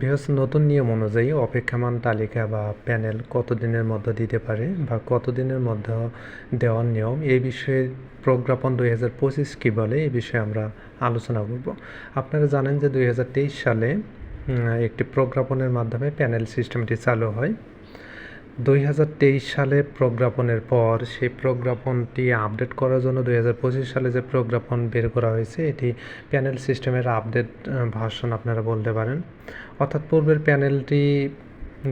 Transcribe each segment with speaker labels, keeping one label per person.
Speaker 1: বৃহস্প নতুন নিয়ম অনুযায়ী অপেক্ষমান তালিকা বা প্যানেল কতদিনের মধ্যে দিতে পারে বা কতদিনের মধ্যে দেওয়ার নিয়ম? এই বিষয়ে প্রজ্ঞাপন দুই হাজার পঁচিশ কী বলে? এই বিষয়ে আমরা আলোচনা করব। আপনারা জানেন যে দুই হাজার তেইশ সালে একটি প্রজ্ঞাপনের মাধ্যমে প্যানেল সিস্টেমটি চালু হয়। দুই হাজার তেইশ সালে প্রজ্ঞাপনের পর সেই প্রজ্ঞাপনটি আপডেট করার জন্য দুই হাজার পঁচিশ সালে যে প্রজ্ঞাপন বের করা হয়েছে, এটি প্যানেল সিস্টেমের আপডেট ভার্সন আপনারা বলতে পারেন। অর্থাৎ পূর্বের প্যানেলটি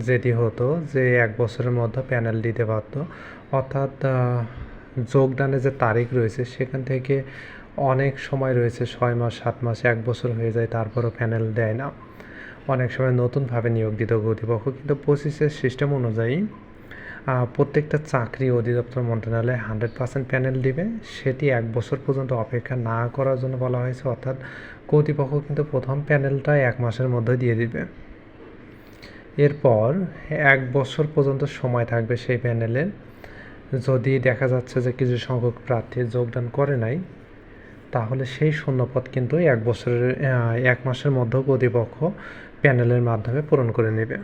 Speaker 1: যেটি হতো, যে এক বছরের মধ্যে প্যানেল দিতে পারত। অর্থাৎ যোগদানে যে তারিখ রয়েছে, সেখান থেকে অনেক সময় রয়েছে, ছয় মাস, সাত মাস, এক বছর হয়ে যায়, তারপরও প্যানেল দেয় না। অনেক সময় নতুনভাবে নিয়োগ দিত কর্তৃপক্ষ কিন্তু পঁচিশের সিস্টেম অনুযায়ী প্রত্যেকটা চাকরি অধিদপ্তর মন্ত্রণালয়ে হান্ড্রেড পার্সেন্ট প্যানেল দিবে। সেটি এক বছর পর্যন্ত অপেক্ষা না করার জন্য বলা হয়েছে, অর্থাৎ কর্তৃপক্ষ কিন্তু প্রথম প্যানেলটা এক মাসের মধ্যে দিয়ে দিবে। এরপর এক বছর পর্যন্ত সময় থাকবে সেই প্যানেলের যদি দেখা যাচ্ছে যে কিছু সংখ্যক প্রার্থী যোগদান করে নাই, তাহলে সেই শূন্যপদ কিন্তু এক বছরের এক মাসের মধ্যে কর্তৃপক্ষ প্যানেলের মাধ্যমে পূরণ করে নেবে।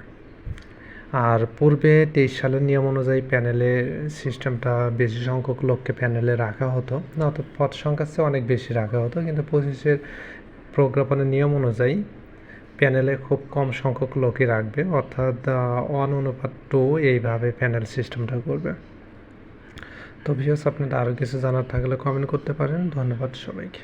Speaker 1: আর পূর্বে তেইশ সালের নিয়ম অনুযায়ী প্যানেলের সিস্টেমটা বেশি সংখ্যক লোককে প্যানেলে রাখা হতো অর্থাৎ পদ সংখ্যার চেয়ে অনেক বেশি রাখা হতো। কিন্তু পঁচিশের প্রজ্ঞাপনের নিয়ম অনুযায়ী প্যানেলে খুব কম সংখ্যক লোকই রাখবে, অর্থাৎ ওয়ান অনুপাত টু এইভাবে প্যানেল সিস্টেমটা করবে। তো বিশেষ আপনাদের আরও কিছু জানার থাকলে কমেন্ট করতে পারেন। ধন্যবাদ সবাইকে।